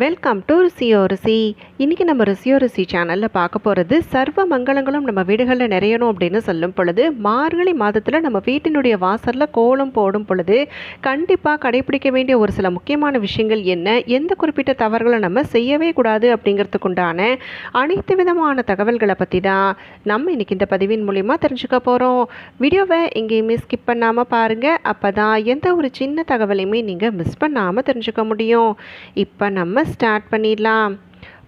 Welcome to ருசியோ ருசி இன்றைக்கி நம்ம ருசியோ ருசி சேனலில் பார்க்க போகிறது சர்வ மங்களங்களும் நம்ம வீடுகளில் நிறையணும் அப்படின்னு சொல்லும் பொழுது மார்கழி மாதத்தில் நம்ம வீட்டினுடைய வாசலில் கோலம் போடும் பொழுது கண்டிப்பாக கடைபிடிக்க வேண்டிய ஒரு சில முக்கியமான விஷயங்கள் என்ன எந்த குறிப்பிட்ட தவறுகளை நம்ம செய்யவே கூடாது அப்படிங்கிறதுக்குண்டான அனைத்து விதமான தகவல்களை பற்றி தான் நம்ம இன்றைக்கி இந்த பதிவின் மூலிமா தெரிஞ்சுக்க போகிறோம் வீடியோவை எங்கேயுமே ஸ்கிப் பண்ணாமல் பாருங்கள் அப்போ தான் எந்த ஒரு சின்ன தகவலையுமே நீங்கள் மிஸ் பண்ணாமல் தெரிஞ்சுக்க முடியும். இப்போ நம்ம ஸ்டார்ட் பண்ணிடலாம்.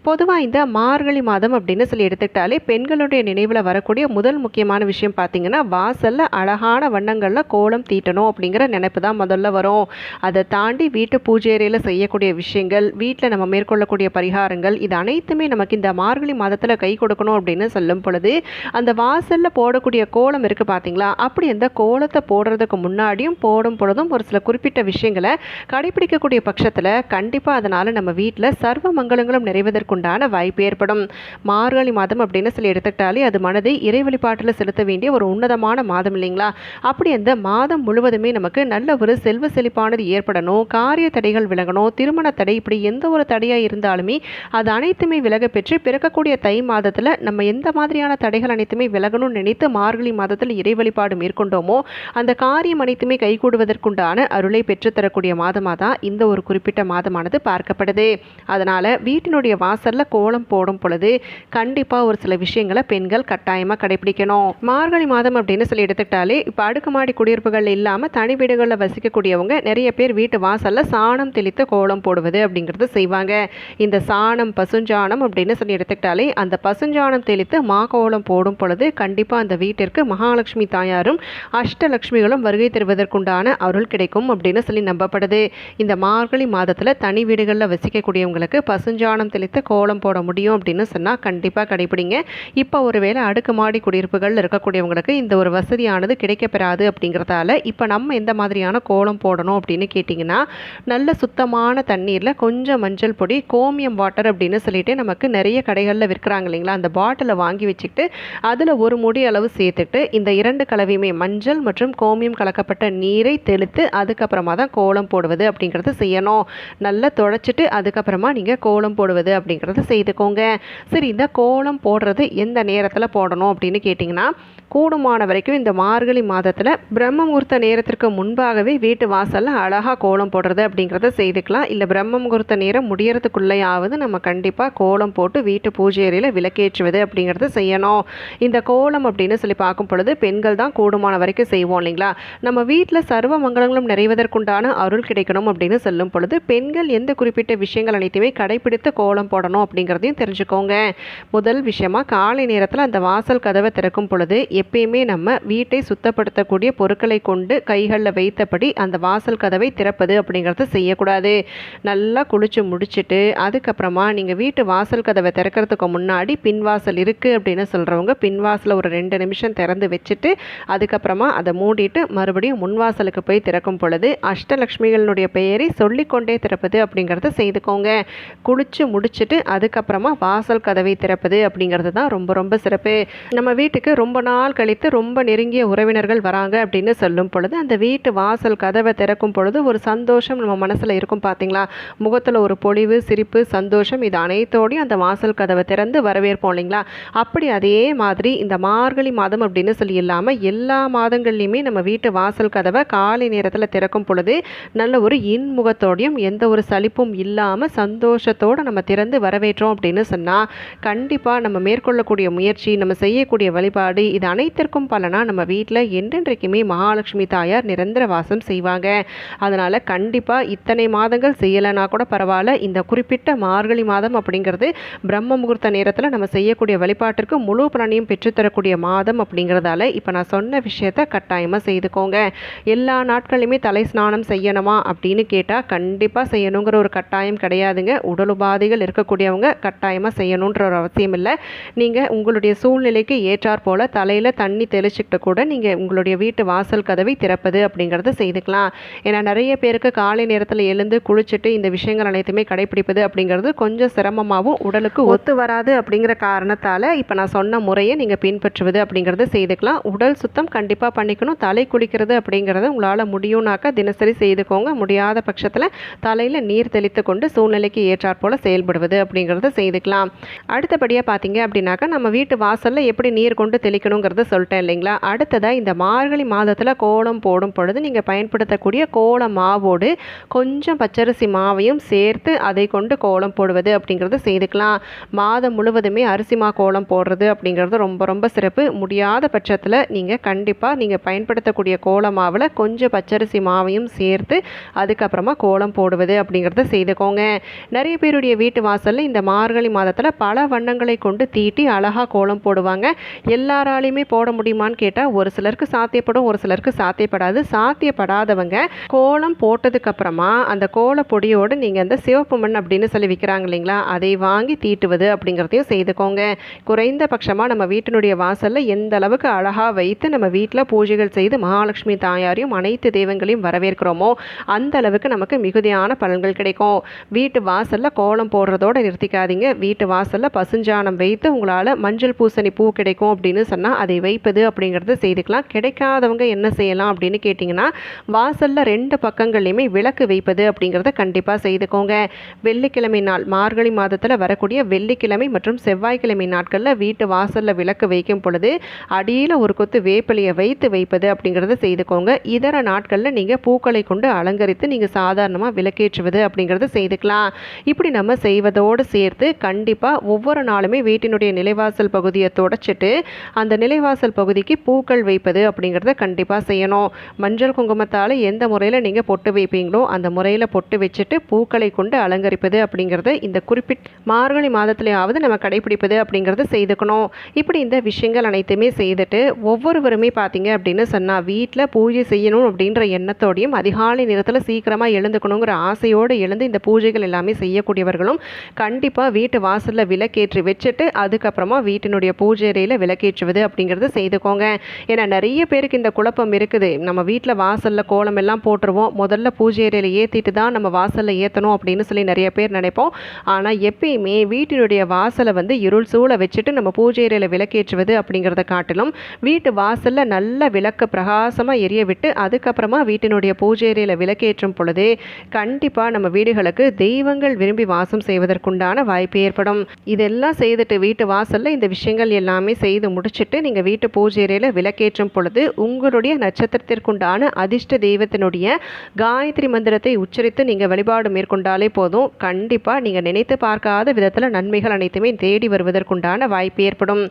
பொதுவாக இந்த மார்கழி மாதம் அப்படின்னு சொல்லி எடுத்துக்கிட்டாலே பெண்களுடைய நினைவில் வரக்கூடிய முதல் முக்கியமான விஷயம் பார்த்திங்கன்னா வாசலில் அழகான வண்ணங்களில் கோலம் தீட்டணும் அப்படிங்கிற நினைப்பு தான் முதல்ல வரும். அதை தாண்டி வீட்டு பூஜை அறையில் செய்யக்கூடிய விஷயங்கள் வீட்டில் நம்ம மேற்கொள்ளக்கூடிய பரிகாரங்கள் இது அனைத்துமே நமக்கு இந்த மார்கழி மாதத்தில் கை கொடுக்கணும் அப்படின்னு சொல்லும் பொழுது அந்த வாசலில் போடக்கூடிய கோலம் இருக்குது பார்த்தீங்களா அப்படி அந்த கோலத்தை போடுறதுக்கு முன்னாடியும் போடும் பொழுதும் ஒரு சில குறிப்பிட்ட விஷயங்களை கடைபிடிக்கக்கூடிய பட்சத்தில் கண்டிப்பாக அதனால் நம்ம வீட்டில் சர்வ மங்களங்களும் நிறைவதற்கு உண்டான வாய்ப்பு ஏற்படும். மார்கழி மாதம் அப்படின்னு சொல்லி எடுத்துக்கிட்டாலே அது மனதை இறை வழிபாட்டில் செலுத்த வேண்டிய ஒரு உன்னதமான மாதம் இல்லைங்களா? அப்படி அந்த மாதம் முழுவதுமே நமக்கு நல்ல ஒரு செல்வ செழிப்பானது ஏற்படணும். காரிய தடைகள் விலகணும். திருமண தடை இப்படி எந்த ஒரு தடையாக இருந்தாலுமே அது அனைத்துமே விலக பெற்று பிறக்கக்கூடிய தை மாதத்தில் நம்ம எந்த மாதிரியான தடைகள் அனைத்துமே விலகணும்னு நினைத்து மார்கழி மாதத்தில் இறை வழிபாடு மேற்கொண்டோமோ அந்த காரியம் அனைத்துமே கைகூடுவதற்குண்டான அருளை பெற்றுத்தரக்கூடிய மாதமாக தான் இந்த ஒரு குறிப்பிட்ட மாதமானது பார்க்கப்படுது. அதனால் வீட்டினுடைய வாசலில் கோலம் போடும் பொழுது கண்டிப்பாக ஒரு சில விஷயங்களை பெண்கள் கட்டாயமாக கடைபிடிக்கணும். மார்கழி மாதம் அப்படின்னு சொல்லி எடுத்துக்கிட்டாலே இப்போ அடுக்குமாடி குடியிருப்புகள் இல்லாமல் தனி வீடுகளில் வசிக்கக்கூடியவங்க நிறைய பேர் வீட்டு வாசலில் சாணம் தெளித்து கோலம் போடுவது அப்படிங்கிறது செய்வாங்க. இந்த சாணம் பசுஞ்சாணம் அப்படின்னு சொல்லி எடுத்துக்கிட்டாலே அந்த பசுஞ்சாணம் தெளித்து மா கோலம் போடும் பொழுது கண்டிப்பாக அந்த வீட்டிற்கு மகாலட்சுமி தாயாரும் அஷ்டலட்சுமிகளும் வருகை தருவதற்குண்டான அருள் கிடைக்கும் அப்படின்னு சொல்லி நம்பப்படுது. இந்த மார்கழி மாதத்தில் தனி வீடுகளில் வசிக்கக்கூடியவங்களுக்கு பசுஞ்சாணம் தெளித்து கோலம் போட முடியும் அப்படின்னு சொன்னால் கண்டிப்பாக கடைபிடிங்க. இப்போ ஒருவேளை அடுக்குமாடி குடியிருப்புகள் இருக்கக்கூடியவங்களுக்கு இந்த ஒரு வசதியானது கிடைக்கப்பெறாது அப்படிங்கிறதால இப்போ நம்ம எந்த மாதிரியான கோலம் போடணும் அப்படின்னு கேட்டிங்கன்னா நல்ல சுத்தமான தண்ணீரில் கொஞ்சம் மஞ்சள் பொடி கோமியம் வாட்டர் அப்படின்னு சொல்லிட்டு நமக்கு நிறைய கடைகளில் விற்கிறாங்க இல்லைங்களா? அந்த பாட்டிலை வாங்கி வச்சுக்கிட்டு அதில் ஒரு முடி அளவு சேர்த்துட்டு இந்த இரண்டு கலவையுமே மஞ்சள் மற்றும் கோமியம் கலக்கப்பட்ட நீரை தெளித்து அதுக்கப்புறமா தான் கோலம் போடுவது அப்படிங்கிறது செய்யணும். நல்லா தொடச்சிட்டு அதுக்கப்புறமா நீங்கள் கோலம் போடுவது அப்படிங்கிறத செய்துக்கோங்க. சரி இந்த கோலம் போடுறது எந்த நேரத்தில் போடணும் அப்படின்னு கேட்டிங்கன்னா கூடுமான வரைக்கும் இந்த மார்கழி மாதத்தில் பிரம்ம முகூர்த்த நேரத்திற்கு முன்பாகவே வீட்டு வாசலில் அழகாக கோலம் போடுறது அப்படிங்கிறத செய்துக்கலாம். இல்லை பிரம்ம முகூர்த்த நேரம் முடியறதுக்குள்ளேயாவது நம்ம கண்டிப்பாக கோலம் போட்டு வீட்டு பூஜை அறையில் விளக்கேற்றுவது அப்படிங்கிறத செய்யணும். இந்த கோலம் அப்படின்னு சொல்லி பார்க்கும் பொழுது பெண்கள் தான் கூடுமான வரைக்கும் செய்வோம் இல்லைங்களா? நம்ம வீட்டில் சர்வ மங்களங்களும் நிறைவதற்குண்டான அருள் கிடைக்கணும் அப்படின்னு சொல்லும் பொழுது பெண்கள் எந்த குறிப்பிட்ட விஷயங்கள் அனைத்துமே கடைபிடித்து கோலம் போடணும். அப்படிங்கிறதையும் தெரிஞ்சுக்கோங்க. முதல் விஷயமா காலை நேரத்தில் அந்த வாசல் கதவை திறக்கும் பொழுது எப்பயுமே நம்ம வீட்டை சுத்தப்படுத்தக்கூடிய பொருட்களை கொண்டு கைகளில் வைத்தபடி அந்த வாசல் கதவை திறப்பது அப்படிங்கிறத செய்யக்கூடாது. நல்லா குளிச்சு முடிச்சுட்டு அதுக்கப்புறமா நீங்கள் வீட்டு வாசல் கதவை திறக்கிறதுக்கு முன்னாடி பின்வாசல் இருக்குது அப்படின்னு சொல்கிறவங்க பின்வாசலை ஒரு ரெண்டு நிமிஷம் திறந்து வச்சுட்டு அதுக்கப்புறமா அதை மூடிட்டு மறுபடியும் முன்வாசலுக்கு போய் திறக்கும் பொழுது அஷ்டலக்ஷ்மிகளுடைய பெயரை சொல்லிக்கொண்டே திறப்பது அப்படிங்கிறத செய்துக்கோங்க. குளிச்சு முடிச்சுட்டு அதுக்கப்புறமா வாசல் கதவை திறப்பது அப்படிங்கிறது தான் ரொம்ப ரொம்ப சிறப்பு. நம்ம வீட்டுக்கு ரொம்ப நாள் கழித்து ரொம்ப நெருங்கிய உறவினர்கள் வராங்க அப்படின்னு சொல்லும் பொழுது அந்த வீட்டு வாசல் கதவை திறக்கும் பொழுது ஒரு சந்தோஷம் நம்ம மனசில் இருக்கும் பார்த்தீங்களா முகத்தில் ஒரு பொழிவு சிரிப்பு சந்தோஷம் இது அனைத்தோடையும் அந்த வாசல் கதவை திறந்து வரவேற்போம் இல்லைங்களா? அப்படி அதே மாதிரி இந்த மார்கழி மாதம் அப்படின்னு சொல்லி இல்லாமல் எல்லா மாதங்கள்லையுமே நம்ம வீட்டு வாசல் கதவை காலை நேரத்தில் திறக்கும் பொழுது நல்ல ஒரு இன்முகத்தோடையும் எந்த ஒரு சலிப்பும் இல்லாமல் சந்தோஷத்தோடு நம்ம திறந்து வர வரவேற்றோம் அப்படின்னு சொன்னால் கண்டிப்பாக நம்ம மேற்கொள்ளக்கூடிய முயற்சி நம்ம செய்யக்கூடிய வழிபாடு இது அனைத்திற்கும் பலனாக நம்ம வீட்டில் என்றென்றைக்குமே மகாலட்சுமி தாயார் நிரந்தர வாசம் செய்வாங்க. அதனால் கண்டிப்பாக இத்தனை மாதங்கள் செய்யலைனா கூட பரவாயில்ல. இந்த குறிப்பிட்ட மார்கழி மாதம் அப்படிங்கிறது பிரம்ம முகூர்த்த நேரத்தில் நம்ம செய்யக்கூடிய வழிபாட்டிற்கு முழு பலனையும் பெற்றுத்தரக்கூடிய மாதம் அப்படிங்கிறதால இப்போ நான் சொன்ன விஷயத்த கட்டாயமாக செய்துக்கோங்க. எல்லா நாட்களையுமே தலை ஸ்நானம் செய்யணுமா அப்படின்னு கேட்டால் கண்டிப்பாக செய்யணுங்கிற ஒரு கட்டாயம் கிடையாதுங்க. உடல் உபாதைகள் இருக்கக்கூடிய இருக்கக்கூடியவங்க கட்டாயமாக செய்யணுன்ற ஒரு அவசியம் இல்லை. நீங்கள் உங்களுடைய சூழ்நிலைக்கு ஏற்றாற் போல் தலையில் தண்ணி தெளிச்சுக்கிட்டு கூட நீங்கள் உங்களுடைய வீட்டு வாசல் கதவை திறப்பது அப்படிங்கிறத செய்துக்கலாம். ஏன்னா நிறைய பேருக்கு காலை நேரத்தில் எழுந்து குளிச்சுட்டு இந்த விஷயங்கள் அனைத்துமே கடைபிடிப்பது அப்படிங்கிறது கொஞ்சம் சிரமமாகவும் உடலுக்கு ஒத்து வராது அப்படிங்கிற காரணத்தால் இப்போ நான் சொன்ன முறையை நீங்கள் பின்பற்றுவது அப்படிங்கிறத செய்துக்கலாம். உடல் சுத்தம் கண்டிப்பாக பண்ணிக்கணும். தலை குளிக்கிறது அப்படிங்கிறத உங்களால் முடியும்னாக்கா தினசரி செய்துக்கோங்க. முடியாத பட்சத்தில் தலையில் நீர் தெளித்து கொண்டு சூழ்நிலைக்கு ஏற்றாற்போல் செயல்படுவது. அப்படிங்கிறத செய்துக்கலாம். அடுத்தபடியாக பார்த்தீங்க அப்படின்னாக்கா நம்ம வீட்டு வாசலில் எப்படி நீர் கொண்டு தெளிக்கணுங்கிறத சொல்லிட்டேன் இல்லைங்களா? அடுத்ததாக இந்த மார்கழி மாதத்தில் கோலம் போடும் பொழுது நீங்கள் பயன்படுத்தக்கூடிய கோல மாவோடு கொஞ்சம் பச்சரிசி மாவையும் சேர்த்து அதை கொண்டு கோலம் போடுவது அப்படிங்கிறத செய்துக்கலாம். மாதம் முழுவதுமே அரிசி மா கோலம் போடுறது அப்படிங்கிறது ரொம்ப ரொம்ப சிறப்பு. முடியாத பட்சத்தில் நீங்கள் கண்டிப்பாக நீங்கள் பயன்படுத்தக்கூடிய கோல மாவில் கொஞ்சம் பச்சரிசி மாவையும் சேர்த்து அதுக்கப்புறமா கோலம் போடுவது அப்படிங்கிறத செய்துக்கோங்க. நிறைய பேருடைய வீட்டு வாசல் வாசலில் இந்த மார்கழி மாதத்தில் பல வண்ணங்களை கொண்டு தீட்டி அழகாக கோலம் போடுவாங்க. எல்லாராலையுமே போட முடியுமான்னு கேட்டால் ஒரு சிலருக்கு சாத்தியப்படும் ஒரு சிலருக்கு சாத்தியப்படாது. சாத்தியப்படாதவங்க கோலம் போட்டதுக்கப்புறமா அந்த கோல பொடியோடு நீங்கள் அந்த சிவப்பு மண் அப்படின்னு சொல்லி விற்கிறாங்க இல்லைங்களா அதை வாங்கி தீட்டுவது அப்படிங்கிறதையும் செய்துக்கோங்க. குறைந்த பட்சமாக நம்ம வீட்டினுடைய வாசலில் எந்த அளவுக்கு அழகாக வைத்து நம்ம வீட்டில் பூஜைகள் செய்து மகாலட்சுமி தாயாரையும் அனைத்து தெய்வங்களையும் வரவேற்கிறோமோ அந்த அளவுக்கு நமக்கு மிகுதியான பலன்கள் கிடைக்கும். வீட்டு வாசலில் கோலம் போடுறதோட நிறுத்திக்காதீங்க. வீட்டு வாசலில் பசுஞ்சாணம் வைத்து உங்களால் மஞ்சள் பூசணி பூ கிடைக்கும் அப்படின்னு சொன்னால் அதை வைப்பது அப்படிங்கிறத செய்துக்கலாம். கிடைக்காதவங்க என்ன செய்யலாம் அப்படின்னு கேட்டிங்கன்னா வாசலில் ரெண்டு பக்கங்கள்லையுமே விளக்கு வைப்பது அப்படிங்கிறத கண்டிப்பாக செய்துக்கோங்க. வெள்ளிக்கிழமை நாள் மார்கழி மாதத்தில் வரக்கூடிய வெள்ளிக்கிழமை மற்றும் செவ்வாய்க்கிழமை நாட்களில் வீட்டு வாசலில் விளக்கு வைக்கும் பொழுது அடியில் ஒரு கொத்து வேப்பிலையை வைத்து வைப்பது அப்படிங்கிறத செய்துக்கோங்க. இதர நாட்களில் நீங்கள் பூக்களை கொண்டு அலங்கரித்து நீங்கள் சாதாரணமாக விளக்கேற்றுவது அப்படிங்கிறத செய்துக்கலாம். இப்படி நம்ம செய்வதோடு சேர்த்து கண்டிப்பாக ஒவ்வொரு நாளுமே வீட்டினுடைய நிலைவாசல் பகுதியை தொடச்சிட்டு அந்த நிலைவாசல் பகுதிக்கு பூக்கள் வைப்பது அப்படிங்கிறத கண்டிப்பாக செய்யணும். மஞ்சள் குங்குமத்தால் எந்த முறையில் நீங்கள் பொட்டு வைப்பீங்களோ அந்த முறையில் பொட்டு வச்சுட்டு பூக்களை கொண்டு அலங்கரிப்பது அப்படிங்கிறத இந்த குறிப்பிட்ட மார்கழி மாதத்துலையாவது நம்ம கடைபிடிப்பது அப்படிங்கிறத செய்துக்கணும். இப்படி இந்த விஷயங்கள் அனைத்துமே செய்துட்டு ஒவ்வொருவருமே பார்த்தீங்க அப்படின்னு சொன்னால் வீட்டில் பூஜை செய்யணும் அப்படின்ற எண்ணத்தோடையும் அதிகாலை நேரத்தில் சீக்கிரமாக எழுந்துக்கணுங்கிற ஆசையோடு எழுந்து இந்த பூஜைகள் எல்லாமே செய்யக்கூடியவர்களும் கண்டிப்பாக வீட்டு வாசலில் விளக்கேற்றி வச்சுட்டு அதுக்கப்புறமா வீட்டினுடைய பூஜை அறையில் விளக்கேற்றுவது அப்படிங்கிறத செய்துக்கோங்க. ஏன்னா நிறைய பேருக்கு இந்த குழப்பம் இருக்குது. நம்ம வீட்டில் வாசலில் கோலம் எல்லாம் போட்டுருவோம். முதல்ல பூஜை அறையில் ஏற்றிட்டு தான் நம்ம வாசலில் ஏற்றணும் அப்படின்னு சொல்லி நிறைய பேர் நினைப்போம். ஆனால் எப்பயுமே வீட்டினுடைய வாசலை வந்து இருள் சூழ வச்சுட்டு நம்ம பூஜை அறையில் விளக்கேற்றுவது அப்படிங்கிறத காட்டிலும் வீட்டு வாசலில் நல்ல விளக்கு பிரகாசமாக எரிய விட்டு அதுக்கப்புறமா வீட்டினுடைய பூஜை அறையில் விளக்கேற்றும் பொழுது கண்டிப்பாக நம்ம வீடுகளுக்கு தெய்வங்கள் விரும்பி வாசம் உண்டான வாய்ப்பு ஏற்படும். இதெல்லாம் செய்துட்டு வீட்டு வாசலில் இந்த விஷயங்கள் எல்லாமே செய்து முடிச்சுட்டு நீங்கள் வீட்டு பூஜை அறையில் விளக்கேற்றும் பொழுது உங்களுடைய நட்சத்திரத்திற்குண்டான அதிர்ஷ்ட தெய்வத்தினுடைய காயத்ரி மந்திரத்தை உச்சரித்து நீங்கள் வழிபாடு மேற்கொண்டாலே போதும். கண்டிப்பாக நீங்கள் நினைத்து பார்க்காத விதத்தில் நன்மைகள் அனைத்துமே தேடி வருவதற்குண்டான வாய்ப்பு ஏற்படும்.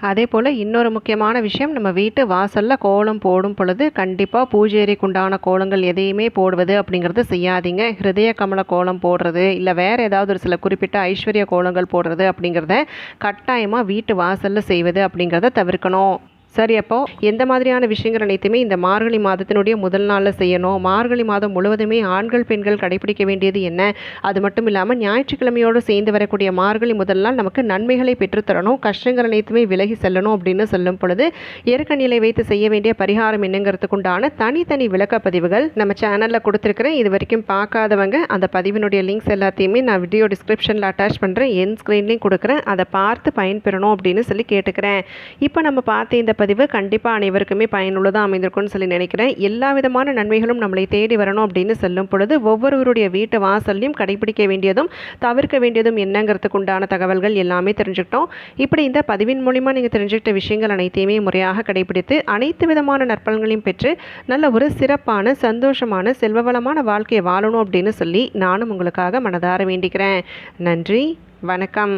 அதே போல் இன்னொரு முக்கியமான விஷயம் நம்ம வீட்டு வாசலில் கோலம் போடும் பொழுது கண்டிப்பாக பூஜைக்குண்டான கோலங்கள் எதையுமே போடுவது அப்படிங்கிறது செய்யாதீங்க. ஹிருதய கமல கோலம் போடுறது இல்லை வேறு ஏதாவது ஒரு சில குறிப்பிட்ட ஐஸ்வர்ய கோலங்கள் போடுறது அப்படிங்கிறத கட்டாயமாக வீட்டு வாசலில் செய்வது அப்படிங்கிறத தவிர்க்கணும். சரி அப்போ எந்த மாதிரியான விஷயங்கள் அனைத்துமே இந்த மார்கழி மாதத்தினுடைய முதல் நாளில் செய்யணும். மார்கழி மாதம் முழுவதுமே ஆண்கள் பெண்கள் கடைபிடிக்க வேண்டியது என்ன? அது மட்டும் இல்லாமல் ஞாயிற்றுக்கிழமையோடு சேர்ந்து வரக்கூடிய மார்கழி முதல் நாள் நமக்கு நன்மைகளை பெற்றுத்தரணும். கஷ்டங்கள் அனைத்துமே விலகி செல்லணும் அப்படின்னு சொல்லும் பொழுது இறக்க வைத்து செய்ய வேண்டிய பரிகாரம் என்னங்கிறதுக்குண்டான தனித்தனி விளக்கப்பதிவுகள் நம்ம சேனலில் கொடுத்துருக்குறேன். இது வரைக்கும் பார்க்காதவங்க அந்த பதிவினுடைய லிங்க்ஸ் எல்லாத்தையுமே நான் வீடியோ டிஸ்கிரிப்ஷனில் அட்டாச் பண்ணுறேன் என் ஸ்க்ரீன்லேயும் கொடுக்குறேன். அதை பார்த்து பயன்பெறணும் அப்படின்னு சொல்லி கேட்டுக்கிறேன். இப்போ நம்ம பார்த்து இந்த பதிவு கண்டிப்பாக அனைவருக்குமே பயனுள்ளதாக அமைந்திருக்கும்னு சொல்லி நினைக்கிறேன். எல்லா விதமான நன்மைகளும் நம்மளை தேடி வரணும் அப்படின்னு சொல்லும் பொழுது ஒவ்வொருவருடைய வீட்டு வாசல்லையும் கடைபிடிக்க வேண்டியதும் தவிர்க்க வேண்டியதும் என்னங்கிறதுக்கு உண்டான தகவல்கள் எல்லாமே தெரிஞ்சுக்கிட்டோம். இப்படி இந்த பதிவின் மூலிமா நீங்கள் தெரிஞ்சுக்கிட்ட விஷயங்கள் அனைத்தையுமே முறையாக கடைபிடித்து அனைத்து விதமான நற்பலன்களையும் பெற்று நல்ல ஒரு சிறப்பான சந்தோஷமான செல்வவளமான வாழ்க்கையை வாழணும் அப்படின்னு சொல்லி நானும் உங்களுக்காக மனதார வேண்டிக்கிறேன். நன்றி வணக்கம்.